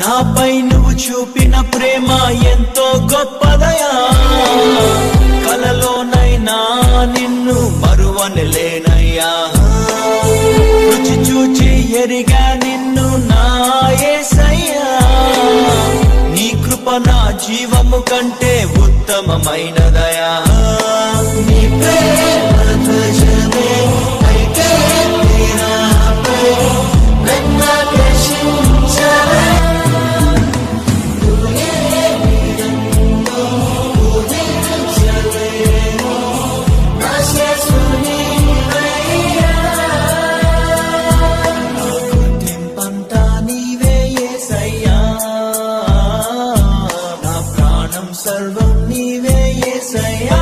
నాపై నువ్వు చూపిన ప్రేమ ఎంతో గొప్పదయా? కలలోనైనా నిన్ను మరువని లేనయ్యా రుచి చూచి ఎరిగా నిన్ను నా జీవము కంటే ఉత్తమమైన దయా సర్వం నీవే యేసయ్యా.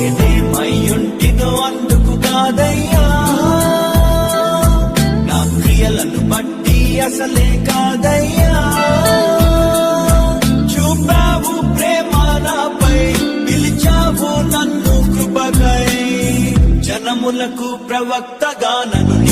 ఏదేమయ్యుంటిదో అందుకు కాదయ్యా. నా క్రియలను బట్టి అసలే కాదయ్యా. చూపావు ప్రేమ నాపై పిలిచావు నన్ను కృపకై. జనములకు ప్రవక్తగా నన్ను